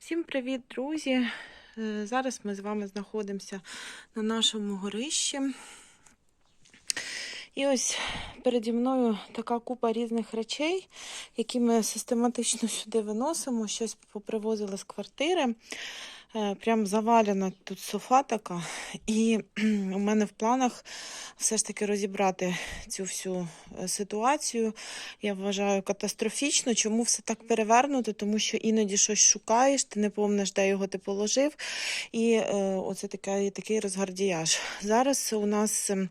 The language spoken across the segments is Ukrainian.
Всім привіт, друзі! Е, Зараз ми з вами знаходимося на нашому горищі. І ось переді мною така купа різних речей, які ми систематично сюди виносимо. Щось попривозили з квартири. Е, Прям завалена тут софа така. І у мене в планах все ж таки розібрати цю всю е, ситуацію. Я вважаю катастрофічно. Чому все так перевернуто? Тому що іноді щось шукаєш, ти не помниш, де його ти положив. І е, оце такий, такий розгардіяж. Зараз у нас ем,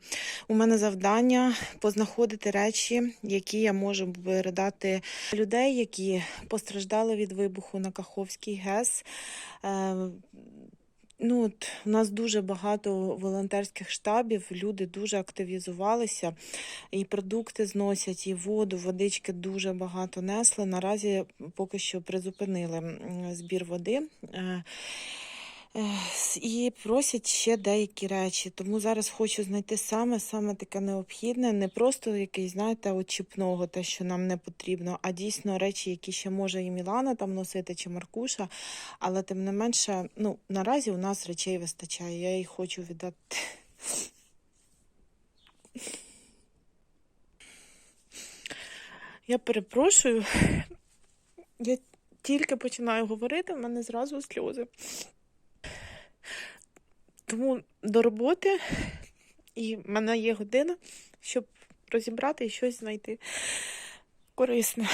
у мене завдання познаходити речі, які я можу передати людей, які постраждали від вибуху на Каховський ГЕС. Е, Ну, от, у нас дуже багато волонтерських штабів, люди дуже активізувалися, і продукти зносять, і воду, водички дуже багато несли. Наразі поки що призупинили збір води. І просять ще деякі речі. Тому зараз хочу знайти саме, саме таке необхідне, не просто якийсь, знаєте, от чіпного, те, що нам не потрібно, а дійсно речі, які ще може і Мілана там носити, чи Маркуша. Але тим не менше, ну, наразі у нас речей вистачає. Я їх хочу віддати. Я перепрошую. Я тільки починаю говорити, в мене зразу сльози. Тому до роботи, і в мене є година, щоб розібрати і щось знайти корисне.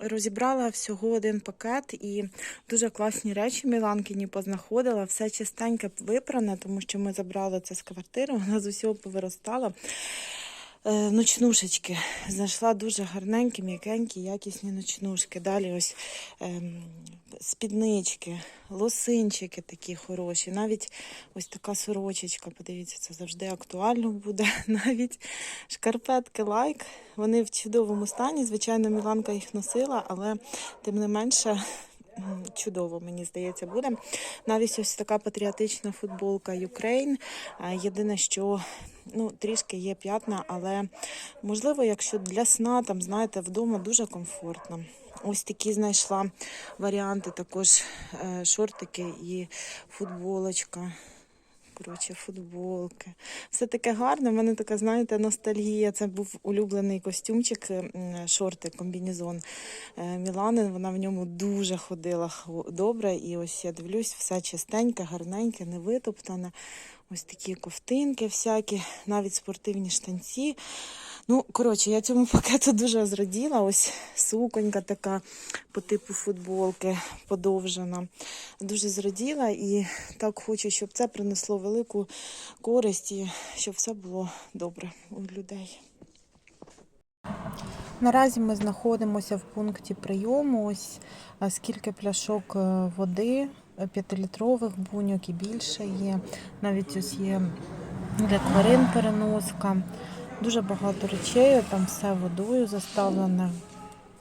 Розібрала всього один пакет і дуже класні речі Міланкині познаходила. Все чистеньке випране, тому що ми забрали це з квартири, вона з усього повиростала. Е, Ночнушечки. Знайшла дуже гарненькі, м'якенькі, якісні ночнушки. Далі ось ем, спіднички, лосинчики такі хороші. Навіть ось така сорочечка, подивіться, це завжди актуально буде. Навіть шкарпетки лайк. Вони в чудовому стані. Звичайно, Міланка їх носила, але тим не менше. Чудово, мені здається, буде. Навіть ось така патріотична футболка. Е, Єдине, що ну, трішки є п'ятна, але можливо, якщо для сна, там, знаєте, вдома дуже комфортно. Ось такі знайшла варіанти, також е, шортики і футболочка. Коротше, футболки. Все таке гарне. У мене така, знаєте, ностальгія. Це був улюблений костюмчик, шорти, комбінезон е, Мілани. Вона в ньому дуже ходила добре. І ось я дивлюсь, все чистеньке, гарненьке, не витоптане. Ось такі ковтинки всякі, навіть спортивні штанці. Ну, коротше, я цьому пакету дуже зраділа. Ось суконька така по типу футболки подовжена. Дуже зраділа і так хочу, щоб це принесло велику користь і щоб все було добре у людей. Наразі ми знаходимося в пункті прийому. Ось скільки пляшок е, води, п'ятилітрових буньок і більше є. Навіть ось є для тварин переноска. Дуже багато речей, там все водою заставлене.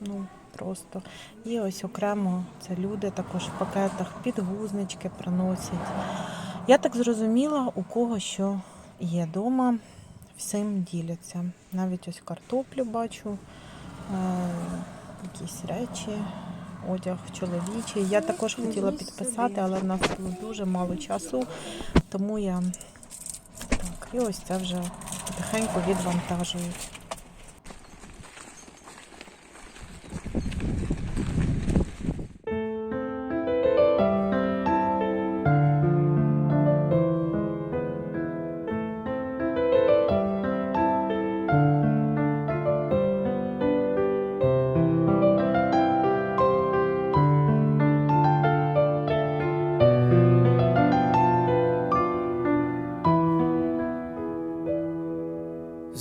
Ну, просто. І ось окремо це люди також в пакетах, підгузнички приносять. Я так зрозуміла, у кого що є вдома, всім діляться. Навіть ось картоплю бачу, е, якісь речі, одяг чоловічий. Я також хотіла підписати, але в нас було дуже мало часу, тому я так, і ось це вже потихеньку відвантажують.